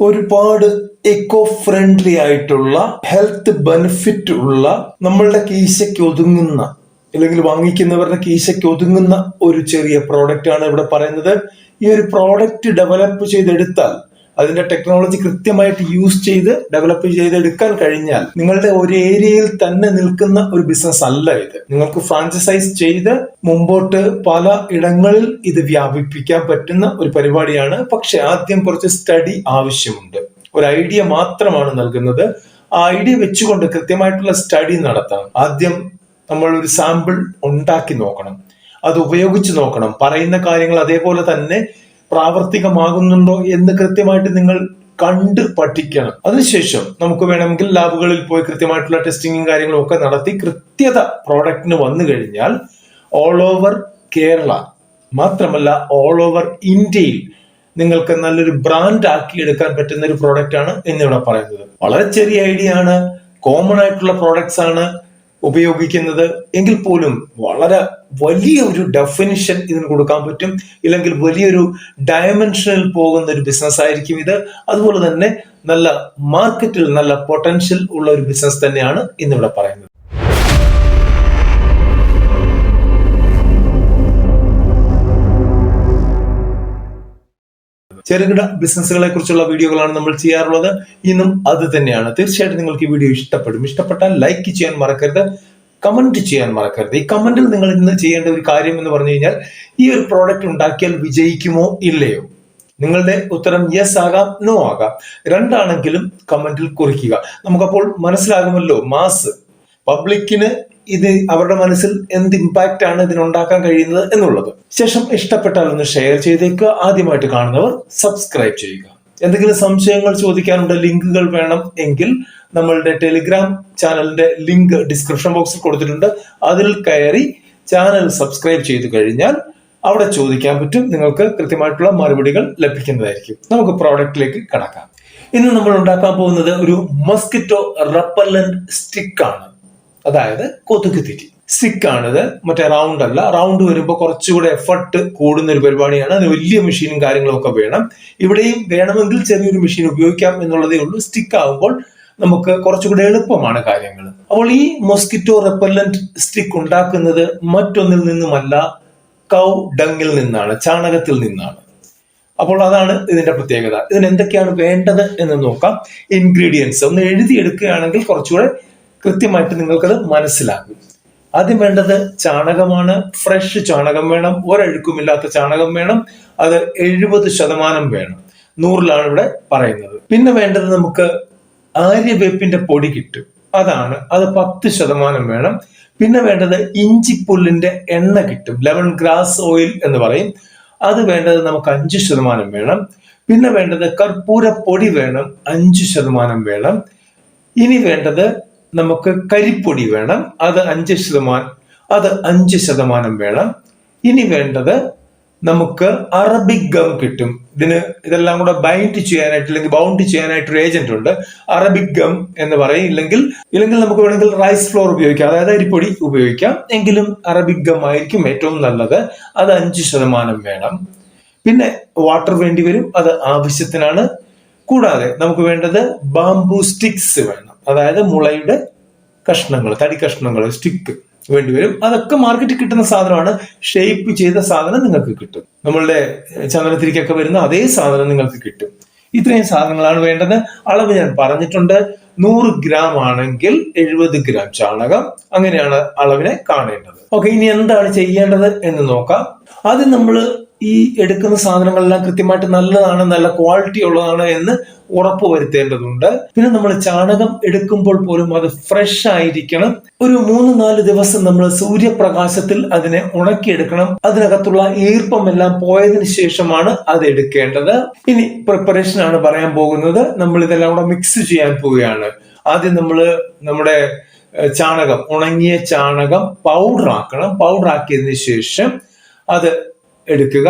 ഒരുപാട് eco friendly ആയിട്ടുള്ള health benefit ഉള്ള നമ്മളുടെ കീശയ്ക്ക് ഒതുങ്ങുന്ന അല്ലെങ്കിൽ വാങ്ങിക്കുന്നവരുടെ കീശയ്ക്ക് ഒതുങ്ങുന്ന ഒരു ചെറിയ പ്രോഡക്റ്റ് ആണ് ഇവിടെ പറയുന്നത്. ഈ ഒരു പ്രോഡക്റ്റ് ഡെവലപ്പ് ചെയ്തെടുത്താൽ അതിന്റെ ടെക്നോളജി കൃത്യമായിട്ട് യൂസ് ചെയ്ത് ഡെവലപ്പ് ചെയ്തെടുക്കാൻ കഴിഞ്ഞാൽ നിങ്ങളുടെ ഒരു ഏരിയയിൽ തന്നെ നിൽക്കുന്ന ഒരു ബിസിനസ് അല്ല ഇത്. നിങ്ങൾക്ക് ഫ്രാഞ്ചൈസ് ചെയ്ത് മുമ്പോട്ട് പല ഇടങ്ങളിൽ ഇത് വ്യാപിപ്പിക്കാൻ പറ്റുന്ന ഒരു പരിപാടിയാണ്. പക്ഷെ ആദ്യം കുറച്ച് സ്റ്റഡി ആവശ്യമുണ്ട്. ഒരു ഐഡിയ മാത്രമാണ് നൽകുന്നത്. ആ ഐഡിയ വെച്ചുകൊണ്ട് കൃത്യമായിട്ടുള്ള സ്റ്റഡി നടത്താം ആദ്യം നമ്മൾ ഒരു സാമ്പിൾ ഉണ്ടാക്കി നോക്കണം. അത് ഉപയോഗിച്ച് നോക്കണം. പറയുന്ന കാര്യങ്ങൾ അതേപോലെ തന്നെ പ്രാവർത്തികമാകുന്നുണ്ടോ എന്ന് കൃത്യമായിട്ട് നിങ്ങൾ കണ്ട് പഠിക്കണം. അതിനുശേഷം നമുക്ക് വേണമെങ്കിൽ ലാബുകളിൽ പോയി കൃത്യമായിട്ടുള്ള ടെസ്റ്റിങ്ങും കാര്യങ്ങളും ഒക്കെ നടത്തി കൃത്യത പ്രോഡക്റ്റിന് വന്നു കഴിഞ്ഞാൽ ഓൾ ഓവർ കേരള മാത്രമല്ല ഓൾ ഓവർ ഇന്ത്യയിൽ നിങ്ങൾക്ക് നല്ലൊരു ബ്രാൻഡ് ആക്കി എടുക്കാൻ പറ്റുന്ന ഒരു പ്രോഡക്റ്റ് ആണ് എന്നിവിടെ പറയുന്നത്. വളരെ ചെറിയ ഐഡിയ ആണ്. കോമൺ ആയിട്ടുള്ള പ്രോഡക്ട്സ് ആണ്. ഉപയോഗിക്കുന്നത് എങ്കിൽ പോലും വളരെ വലിയ ഒരു ഡെഫിനിഷൻ ഇതിന് കൊടുക്കാൻ പറ്റും. ഇല്ലെങ്കിൽ വലിയൊരു ഡയമെൻഷനിൽ പോകുന്ന ഒരു ബിസിനസ് ആയിരിക്കും ഇത്. അതുപോലെ തന്നെ നല്ല മാർക്കറ്റിൽ നല്ല പൊട്ടൻഷ്യൽ ഉള്ള ഒരു ബിസിനസ് തന്നെയാണ് ഇന്നിവിടെ പറയുന്നത്. ചെറുകിട ബിസിനസ്സുകളെ കുറിച്ചുള്ള വീഡിയോകളാണ് നമ്മൾ ചെയ്യാറുള്ളത്. ഇന്നും അത് തന്നെയാണ്. തീർച്ചയായിട്ടും നിങ്ങൾക്ക് ഈ വീഡിയോ ഇഷ്ടപ്പെടും. ഇഷ്ടപ്പെട്ടാൽ ലൈക്ക് ചെയ്യാൻ മറക്കരുത്. കമന്റ് ചെയ്യാൻ മറക്കരുത്. ഈ കമന്റിൽ നിങ്ങൾ ഇന്ന് ചെയ്യേണ്ട ഒരു കാര്യം എന്ന് പറഞ്ഞു കഴിഞ്ഞാൽ ഈ ഒരു പ്രോഡക്റ്റ് ഉണ്ടാക്കിയാൽ വിജയിക്കുമോ ഇല്ലയോ? നിങ്ങളുടെ ഉത്തരം യെസ് ആകാം നോ ആകാം. രണ്ടാണെങ്കിലും കമന്റിൽ കുറിക്കുക. നമുക്കപ്പോൾ മനസ്സിലാകുമല്ലോ മാസ് പബ്ലിക്കിന് ഇത് അവരുടെ മനസ്സിൽ എന്ത് ഇമ്പാക്റ്റ് ആണ് ഇതിനുണ്ടാക്കാൻ കഴിയുന്നത് എന്നുള്ളത്. ശേഷം ഇഷ്ടപ്പെട്ടാൽ ഒന്ന് ഷെയർ ചെയ്തേക്കുക ആദ്യമായിട്ട് കാണുന്നവർ സബ്സ്ക്രൈബ് ചെയ്യുക. എന്തെങ്കിലും സംശയങ്ങൾ ചോദിക്കാനുണ്ട് ലിങ്കുകൾ വേണം എങ്കിൽ നമ്മളുടെ ടെലിഗ്രാം ചാനലിന്റെ ലിങ്ക് ഡിസ്ക്രിപ്ഷൻ ബോക്സിൽ കൊടുത്തിട്ടുണ്ട്. അതിൽ കയറി ചാനൽ സബ്സ്ക്രൈബ് ചെയ്തു കഴിഞ്ഞാൽ അവിടെ ചോദിക്കാൻ പറ്റും. നിങ്ങൾക്ക് കൃത്യമായിട്ടുള്ള മറുപടികൾ ലഭിക്കുന്നതായിരിക്കും. നമുക്ക് പ്രോഡക്റ്റിലേക്ക് കടക്കാം. ഇന്ന് നമ്മൾ ഉണ്ടാക്കാൻ പോകുന്നത് ഒരു മസ്കിറ്റോ റപ്പല്ലന്റ് സ്റ്റിക്ക് ആണ്. അതായത് കൊതുക് തിരി. സിക്ക് ആണിത്. മറ്റേ റൗണ്ട് അല്ല. റൗണ്ട് വരുമ്പോൾ കുറച്ചുകൂടെ എഫർട്ട് കൂടുന്ന ഒരു പരിപാടിയാണ്. അതിന് വലിയ മെഷീനും കാര്യങ്ങളും ഒക്കെ വേണം. ഇവിടെയും വേണമെങ്കിൽ ചെറിയൊരു മെഷീൻ ഉപയോഗിക്കാം എന്നുള്ളതേ ഉള്ളൂ. സ്റ്റിക്ക് ആകുമ്പോൾ നമുക്ക് കുറച്ചുകൂടെ എളുപ്പമാണ് കാര്യങ്ങൾ. അപ്പോൾ ഈ മൊസ്കിറ്റോ റെപ്പല്ലന്റ് സ്റ്റിക്ക് ഉണ്ടാക്കുന്നത് മറ്റൊന്നിൽ നിന്നുമല്ല കൗ ഡങ്ങിൽ നിന്നാണ് ചാണകത്തിൽ നിന്നാണ്. അപ്പോൾ അതാണ് ഇതിന്റെ പ്രത്യേകത. ഇതിന് എന്തൊക്കെയാണ് വേണ്ടത് എന്ന് നോക്കാം. ഇൻഗ്രീഡിയൻസ് ഒന്ന് എഴുതിയെടുക്കുകയാണെങ്കിൽ കുറച്ചുകൂടെ കൃത്യമായിട്ട് നിങ്ങൾക്കത് മനസ്സിലാകും. ആദ്യം വേണ്ടത് ചാണകമാണ്. ഫ്രഷ് ചാണകം വേണം. ഒരഴുക്കുമില്ലാത്ത ചാണകം വേണം. അത് എഴുപത് ശതമാനം വേണം. നൂറിലാണ് ഇവിടെ പറയുന്നത്. പിന്നെ വേണ്ടത് നമുക്ക് ആര്യവേപ്പിന്റെ പൊടി കിട്ടും. അതാണ്. അത് പത്ത് ശതമാനം വേണം. പിന്നെ വേണ്ടത് ഇഞ്ചിപ്പുല്ലിന്റെ എണ്ണ കിട്ടും. ലെമൺ ഗ്രാസ് ഓയിൽ എന്ന് പറയും. അത് വേണ്ടത് നമുക്ക് അഞ്ച് ശതമാനം വേണം. പിന്നെ വേണ്ടത് കർപ്പൂര പൊടി വേണം. അഞ്ച് ശതമാനം വേണം. ഇനി വേണ്ടത് നമുക്ക് കരിപ്പൊടി വേണം അത് അഞ്ച് ശതമാനം അത് അഞ്ച് ശതമാനം വേണം. ഇനി വേണ്ടത് നമുക്ക് അറബിക് ഗം കിട്ടും. ഇതിന് ഇതെല്ലാം കൂടെ ബൈൻഡ് ചെയ്യാനായിട്ട് അല്ലെങ്കിൽ ബൗണ്ട് ചെയ്യാനായിട്ട് ഒരു ഏജന്റ് ഉണ്ട്. അറബിക് ഗം എന്ന് പറയും. ഇല്ലെങ്കിൽ ഇല്ലെങ്കിൽ നമുക്ക് വേണമെങ്കിൽ റൈസ് ഫ്ലോർ ഉപയോഗിക്കാം. അതായത് അരിപ്പൊടി ഉപയോഗിക്കാം. എങ്കിലും അറബിക് ഗം ആയിരിക്കും ഏറ്റവും നല്ലത്. അത് അഞ്ച് ശതമാനം വേണം. പിന്നെ വാട്ടർ വേണ്ടി വരും. അത് ആവശ്യത്തിനാണ്. കൂടാതെ നമുക്ക് വേണ്ടത് ബാംബു സ്റ്റിക്സ് വേണം. അതായത് മുളയുടെ കഷ്ണങ്ങൾ തടി കഷ്ണങ്ങൾ സ്റ്റിക്ക് വേണ്ടിവരും അതൊക്കെ മാർക്കറ്റിൽ കിട്ടുന്ന സാധനമാണ്. ഷേപ്പ് ചെയ്ത സാധനം നിങ്ങൾക്ക് കിട്ടും. നമ്മളുടെ ചന്ദനത്തിരിക്കൊക്കെ വരുന്ന അതേ സാധനം നിങ്ങൾക്ക് കിട്ടും. ഇത്രയും സാധനങ്ങളാണ് വേണ്ടത്. അളവ് ഞാൻ പറഞ്ഞിട്ടുണ്ട്. നൂറ് ഗ്രാം ആണെങ്കിൽ എഴുപത് ഗ്രാം ചാണകം. അങ്ങനെയാണ് അളവിനെ കാണേണ്ടത്. ഓക്കെ ഇനി എന്താണ് ചെയ്യേണ്ടത് എന്ന് നോക്കാം. ആദ്യം നമ്മൾ ഈ എടുക്കുന്ന സാധനങ്ങളെല്ലാം കൃത്യമായിട്ട് നല്ലതാണ് നല്ല ക്വാളിറ്റി ഉള്ളതാണ് എന്ന് ഉറപ്പ് വരുത്തേണ്ടതുണ്ട് പിന്നെ നമ്മൾ ചാണകം എടുക്കുമ്പോൾ പോലും അത് ഫ്രഷ് ആയിരിക്കണം. ഒരു മൂന്ന് നാല് ദിവസം നമ്മൾ സൂര്യപ്രകാശത്തിൽ അതിനെ ഉണക്കിയെടുക്കണം. അതിനകത്തുള്ള ഈർപ്പം എല്ലാം പോയതിനു ശേഷമാണ് അത് എടുക്കേണ്ടത്. ഇനി പ്രിപ്പറേഷൻ ആണ് പറയാൻ പോകുന്നത്. നമ്മൾ ഇതെല്ലാം കൂടെ മിക്സ് ചെയ്യാൻ പോവുകയാണ്. ആദ്യം നമ്മൾ നമ്മുടെ ചാണകം ഉണങ്ങിയ ചാണകം പൗഡർ ആക്കണം. പൗഡർ ആക്കിയതിനു ശേഷം അത് എടുക്കുക.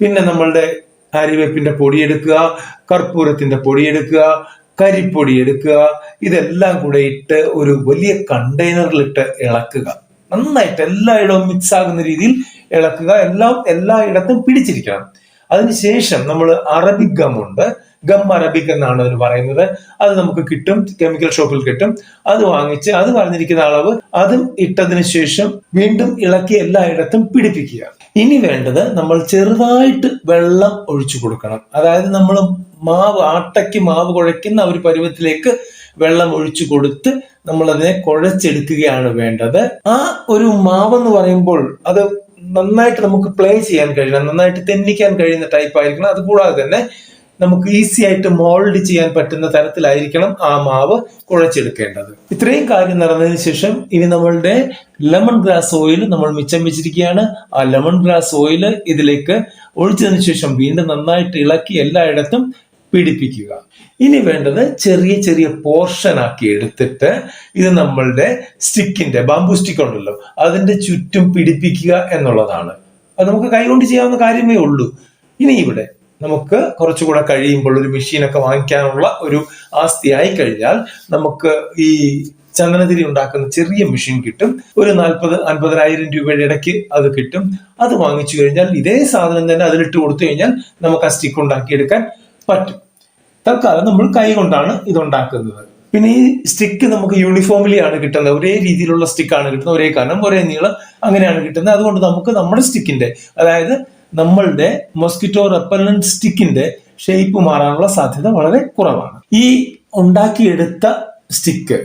പിന്നെ നമ്മളുടെ അരിവേപ്പിന്റെ പൊടി എടുക്കുക കർപ്പൂരത്തിന്റെ പൊടി എടുക്കുക കരിപ്പൊടി എടുക്കുക. ഇതെല്ലാം കൂടെ ഇട്ട് ഒരു വലിയ കണ്ടെയ്നറിലിട്ട് ഇളക്കുക. നന്നായിട്ട് എല്ലായിടവും മിക്സ് ആകുന്ന രീതിയിൽ ഇളക്കുക. എല്ലാം എല്ലായിടത്തും പിടിച്ചിരിക്കണം. അതിനുശേഷം നമ്മൾ അറബിക് ഗം ഉണ്ട്. ഗം അറബിക് എന്നാണ് അതിന് പറയുന്നത്. അത് നമുക്ക് കിട്ടും കെമിക്കൽ ഷോപ്പിൽ കിട്ടും. അത് വാങ്ങിച്ച് അത് പറഞ്ഞിരിക്കുന്ന അളവ് അതും ഇട്ടതിന് ശേഷം വീണ്ടും ഇളക്കി എല്ലായിടത്തും പിടിപ്പിക്കുക. ഇനി വേണ്ടത് നമ്മൾ ചെറുതായിട്ട് വെള്ളം ഒഴിച്ചു കൊടുക്കണം. അതായത് നമ്മൾ മാവ് ആട്ടയ്ക്ക് മാവ് കുഴയ്ക്കുന്ന ഒരു പരുവത്തിലേക്ക് വെള്ളം ഒഴിച്ചു കൊടുത്ത് നമ്മൾ അതിനെ കുഴച്ചെടുക്കുകയാണ് വേണ്ടത്. ആ ഒരു മാവെന്ന് പറയുമ്പോൾ അത് നന്നായിട്ട് നമുക്ക് പ്ലേ ചെയ്യാൻ കഴിയണം നന്നായിട്ട് തെന്നിക്കാൻ കഴിയുന്ന ടൈപ്പ് ആയിരിക്കണം. അതുകൂടാതെ തന്നെ നമുക്ക് ഈസി ആയിട്ട് മോൾഡ് ചെയ്യാൻ പറ്റുന്ന തരത്തിലായിരിക്കണം ആ മാവ് കുഴച്ചെടുക്കേണ്ടത്. ഇത്രയും കാര്യം നടന്നതിന് ശേഷം ഇനി നമ്മളുടെ ലെമൺ ഗ്രാസ് ഓയിൽ നമ്മൾ മിച്ചം വെച്ചിരിക്കുകയാണ്. ആ ലെമൺ ഗ്രാസ് ഓയിൽ ഇതിലേക്ക് ഒഴിച്ചതിന് ശേഷം വീണ്ടും നന്നായിട്ട് ഇളക്കി എല്ലായിടത്തും പിടിപ്പിക്കുക. ഇനി വേണ്ടത് ചെറിയ ചെറിയ പോർഷൻ ആക്കി എടുത്തിട്ട് ഇത് നമ്മളുടെ സ്റ്റിക്കിന്റെ ബാംബു സ്റ്റിക്ക് ഉണ്ടല്ലോ അതിന്റെ ചുറ്റും പിടിപ്പിക്കുക എന്നുള്ളതാണ്. അത് നമുക്ക് കൈകൊണ്ട് ചെയ്യാവുന്ന കാര്യമേ ഉള്ളൂ. ഇനി ഇവിടെ നമുക്ക് കുറച്ചുകൂടെ കഴിയുമ്പോൾ ഒരു മെഷീനൊക്കെ വാങ്ങിക്കാനുള്ള ഒരു ആസ്തിയായി കഴിഞ്ഞാൽ നമുക്ക് ഈ ചന്ദനതിരി ഉണ്ടാക്കുന്ന ചെറിയ മെഷീൻ കിട്ടും. ഒരു നാൽപ്പത് അൻപതിനായിരം രൂപയുടെ ഇടയ്ക്ക് അത് കിട്ടും. അത് വാങ്ങിച്ചു കഴിഞ്ഞാൽ ഇതേ സാധനം തന്നെ അതിലിട്ട് കൊടുത്തു കഴിഞ്ഞാൽ നമുക്ക് ആ സ്റ്റിക്ക് ഉണ്ടാക്കിയെടുക്കാൻ പറ്റും. തൽക്കാലം നമ്മൾ കൈ കൊണ്ടാണ് ഇത് ഉണ്ടാക്കുന്നത് പിന്നെ ഈ സ്റ്റിക്ക് നമുക്ക് യൂണിഫോമിലി ആണ് കിട്ടുന്നത്. ഒരേ രീതിയിലുള്ള സ്റ്റിക്കാണ് കിട്ടുന്നത്. ഒരേ കനം ഒരേ നീളം അങ്ങനെയാണ് കിട്ടുന്നത്. അതുകൊണ്ട് നമുക്ക് നമ്മുടെ സ്റ്റിക്കിന്റെ അതായത് നമ്മളുടെ മൊസ്കിറ്റോ റെപ്പലന്റ് സ്റ്റിക്കിന്റെ ഷേപ്പ് മാറാനുള്ള സാധ്യത വളരെ കുറവാണ്. ഈ ഉണ്ടാക്കിയെടുത്ത സ്റ്റിക്ക്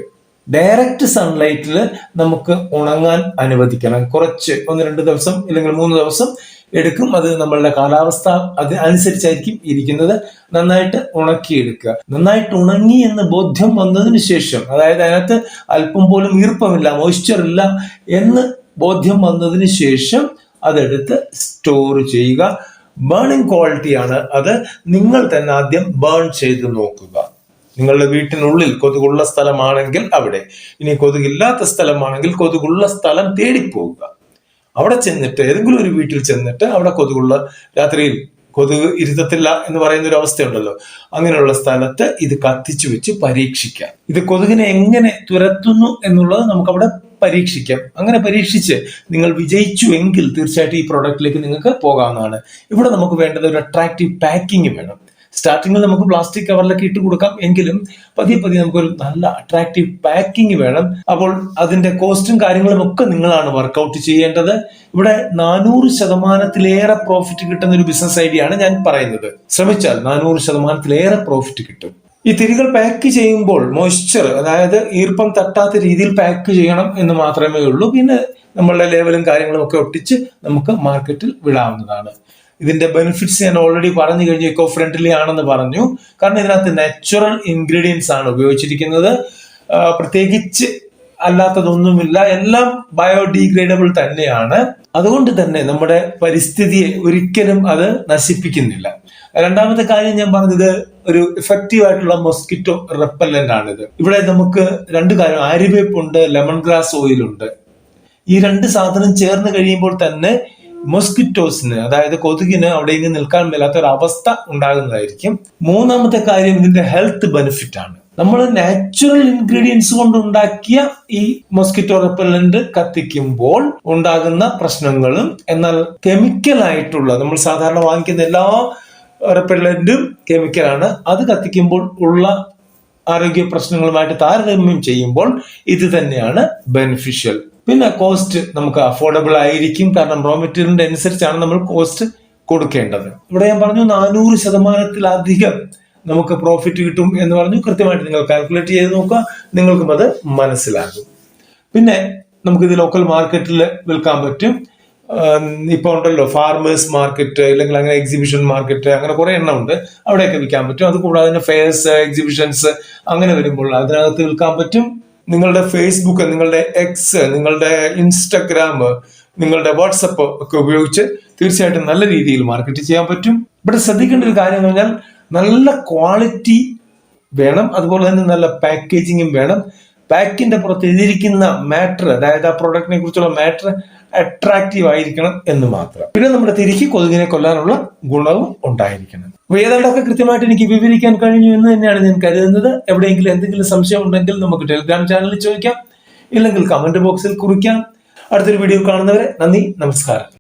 ഡയറക്റ്റ് സൺലൈറ്റിൽ നമുക്ക് ഉണങ്ങാൻ അനുവദിക്കണം. കുറച്ച് ഒന്ന് രണ്ട് ദിവസം അല്ലെങ്കിൽ മൂന്ന് ദിവസം എടുക്കും. അത് നമ്മളുടെ കാലാവസ്ഥ അത് അനുസരിച്ചായിരിക്കും ഇരിക്കുന്നത്. നന്നായിട്ട് ഉണക്കിയെടുക്കുക. നന്നായിട്ട് ഉണങ്ങി എന്ന് ബോധ്യം വന്നതിന് ശേഷം അതായത് അതിനകത്ത് അല്പം പോലും ഈർപ്പമില്ല മോയ്സ്ചർ ഇല്ല എന്ന് ബോധ്യം വന്നതിന് ശേഷം അതെടുത്ത് സ്റ്റോർ ചെയ്യുക. ബേണിംഗ് ക്വാളിറ്റിയാണ് അത്. നിങ്ങൾ തന്നെ ആദ്യം ബേൺ ചെയ്ത് നോക്കുക. നിങ്ങളുടെ വീട്ടിനുള്ളിൽ കൊതുകുള്ള സ്ഥലമാണെങ്കിൽ അവിടെ. ഇനി കൊതുകില്ലാത്ത സ്ഥലമാണെങ്കിൽ കൊതുകുള്ള സ്ഥലം തേടിപ്പോവുക. അവിടെ ചെന്നിട്ട് ഏതെങ്കിലും ഒരു വീട്ടിൽ ചെന്നിട്ട് അവിടെ കൊതുകുള്ള രാത്രിയിൽ കൊതുക് ഇരുത്തത്തില്ല എന്ന് പറയുന്ന ഒരു അവസ്ഥയുണ്ടല്ലോ. അങ്ങനെയുള്ള സ്ഥലത്ത് ഇത് കത്തിച്ചു വെച്ച് പരീക്ഷിക്കാം. ഇത് കൊതുകിനെ എങ്ങനെ തുരത്തുന്നു എന്നുള്ളത് നമുക്ക് അവിടെ പരീക്ഷിക്കാം. അങ്ങനെ പരീക്ഷിച്ച് നിങ്ങൾ വിജയിച്ചു എങ്കിൽ തീർച്ചയായിട്ടും ഈ പ്രോഡക്റ്റിലേക്ക് നിങ്ങൾക്ക് പോകാവുന്നതാണ്. ഇവിടെ നമുക്ക് വേണ്ടത് ഒരു അട്രാക്റ്റീവ് പാക്കിംഗ് വേണം. സ്റ്റാർട്ടിങ്ങിൽ നമുക്ക് പ്ലാസ്റ്റിക് കവറിലൊക്കെ ഇട്ട് കൊടുക്കാം. എങ്കിലും പതിയെ പതിയെ നമുക്കൊരു നല്ല അട്രാക്റ്റീവ് പാക്കിംഗ് വേണം. അപ്പോൾ അതിന്റെ കോസ്റ്റും കാര്യങ്ങളും ഒക്കെ നിങ്ങളാണ് വർക്കൗട്ട് ചെയ്യേണ്ടത്. ഇവിടെ നാനൂറ് ശതമാനത്തിലേറെ പ്രോഫിറ്റ് കിട്ടുന്ന ഒരു ബിസിനസ് ഐഡിയ ആണ് ഞാൻ പറയുന്നത്. ശ്രമിച്ചാൽ നാനൂറ് ശതമാനത്തിലേറെ പ്രോഫിറ്റ് കിട്ടും. ഈ തിരികൾ പാക്ക് ചെയ്യുമ്പോൾ മോയ്സ്ചർ അതായത് ഈർപ്പം തട്ടാത്ത രീതിയിൽ പാക്ക് ചെയ്യണം എന്ന് മാത്രമേ ഉള്ളൂ. പിന്നെ നമ്മളുടെ ലേവലും കാര്യങ്ങളും ഒക്കെ ഒട്ടിച്ച് നമുക്ക് മാർക്കറ്റിൽ വിടാവുന്നതാണ്. ഇതിന്റെ ബെനിഫിറ്റ്സ് ഞാൻ ഓൾറെഡി പറഞ്ഞു കഴിഞ്ഞു ഇക്കോ ഫ്രണ്ട്ലി ആണെന്ന് പറഞ്ഞു. കാരണം ഇതിനകത്ത് നാച്ചുറൽ ഇൻഗ്രീഡിയൻസ് ആണ് ഉപയോഗിച്ചിരിക്കുന്നത്. പ്രത്യേകിച്ച് അല്ലാത്തതൊന്നുമില്ല. എല്ലാം ബയോഡീഗ്രേഡബിൾ തന്നെയാണ്. അതുകൊണ്ട് തന്നെ നമ്മുടെ പരിസ്ഥിതിയെ ഒരിക്കലും അത് നശിപ്പിക്കുന്നില്ല. രണ്ടാമത്തെ കാര്യം ഞാൻ പറഞ്ഞത് ഒരു എഫക്റ്റീവ് ആയിട്ടുള്ള മൊസ്കിറ്റോ റെപ്പല്ലന്റ് ആണിത്. ഇവിടെ നമുക്ക് രണ്ട് കാര്യം. ആര്യവേപ്പുണ്ട് ലെമൺ ഗ്രാസ് ഓയിൽ ഉണ്ട്. ഈ രണ്ട് സാധനം ചേർന്ന് കഴിയുമ്പോൾ തന്നെ മൊസ്കിറ്റോസിന് അതായത് കൊതുകിന് അവിടെ ഇനി നിൽക്കാൻ മേലാത്ത ഒരു അവസ്ഥ ഉണ്ടാകുന്നതായിരിക്കും. മൂന്നാമത്തെ കാര്യം ഇതിന്റെ ഹെൽത്ത് ബെനിഫിറ്റ് ആണ്. നമ്മൾ നാച്ചുറൽ ഇൻഗ്രീഡിയൻസ് കൊണ്ട് ഉണ്ടാക്കിയ ഈ മൊസ്കിറ്റോ റെപ്പല്ലന്റ് കത്തിക്കുമ്പോൾ ഉണ്ടാകുന്ന പ്രശ്നങ്ങളും എന്നാൽ കെമിക്കൽ ആയിട്ടുള്ള നമ്മൾ സാധാരണ വാങ്ങിക്കുന്ന എല്ലാ റെപ്പല്ലന്റും കെമിക്കലാണ് അത് കത്തിക്കുമ്പോൾ ഉള്ള ആരോഗ്യ പ്രശ്നങ്ങളുമായിട്ട് താരതമ്യം ചെയ്യുമ്പോൾ ഇത് തന്നെയാണ് ബെനിഫിഷ്യൽ പിന്നെ കോസ്റ്റ് നമുക്ക് അഫോർഡബിൾ ആയിരിക്കും. കാരണം റോ മെറ്റീരിയലിന്റെ അനുസരിച്ചാണ് നമ്മൾ കോസ്റ്റ് കൊടുക്കേണ്ടത്. ഇവിടെ ഞാൻ പറഞ്ഞു നാനൂറ് ശതമാനത്തിലധികം നമുക്ക് പ്രോഫിറ്റ് കിട്ടും എന്ന് പറഞ്ഞു കൃത്യമായിട്ട് നിങ്ങൾ കാൽക്കുലേറ്റ് ചെയ്ത് നോക്കുക. നിങ്ങൾക്കും അത് മനസ്സിലാകും. പിന്നെ നമുക്ക് ഇത് ലോക്കൽ മാർക്കറ്റിൽ വിൽക്കാൻ പറ്റും. ഇപ്പൊ ഉണ്ടല്ലോ ഫാർമേഴ്സ് മാർക്കറ്റ് അല്ലെങ്കിൽ അങ്ങനെ എക്സിബിഷൻ മാർക്കറ്റ് അങ്ങനെ കുറെ എണ്ണം ഉണ്ട്. അവിടെയൊക്കെ വിൽക്കാൻ പറ്റും. അത് കൂടാതെ തന്നെ ഫെയർസ് എക്സിബിഷൻസ് അങ്ങനെ വരുമ്പോൾ അതിനകത്ത് വിൽക്കാൻ പറ്റും. നിങ്ങളുടെ ഫേസ്ബുക്ക് നിങ്ങളുടെ എക്സ് നിങ്ങളുടെ ഇൻസ്റ്റഗ്രാം നിങ്ങളുടെ വാട്സപ്പ് ഒക്കെ ഉപയോഗിച്ച് തീർച്ചയായിട്ടും നല്ല രീതിയിൽ മാർക്കറ്റ് ചെയ്യാൻ പറ്റും. ഇവിടെ ശ്രദ്ധിക്കേണ്ട ഒരു കാര്യം എന്ന് പറഞ്ഞാൽ നല്ല ക്വാളിറ്റി വേണം. അതുപോലെ തന്നെ നല്ല പാക്കേജിങ്ങും വേണം. പാക്കിന്റെ പുറത്ത് എഴുതിയിരിക്കുന്ന മാറ്റർ അതായത് ആ പ്രോഡക്റ്റിനെ കുറിച്ചുള്ള മാറ്റർ അട്രാക്റ്റീവ് ആയിരിക്കണം എന്ന് മാത്രം. പിന്നെ നമ്മുടെ തിരിക്ക് കൊതുകിനെ കൊല്ലാനുള്ള ഗുണവും ഉണ്ടായിരിക്കണം. വേദാണ്ടൊക്കെ കൃത്യമായിട്ട് എനിക്ക് വിവരിക്കാൻ കഴിഞ്ഞു എന്ന് തന്നെയാണ് ഞാൻ കരുതുന്നത്. എവിടെയെങ്കിലും എന്തെങ്കിലും സംശയം ഉണ്ടെങ്കിൽ നമുക്ക് ടെലിഗ്രാം ചാനലിൽ ചോദിക്കാം. ഇല്ലെങ്കിൽ കമന്റ് ബോക്സിൽ കുറിക്കാം. അടുത്തൊരു വീഡിയോ കാണുന്നവരെ നന്ദി നമസ്കാരം.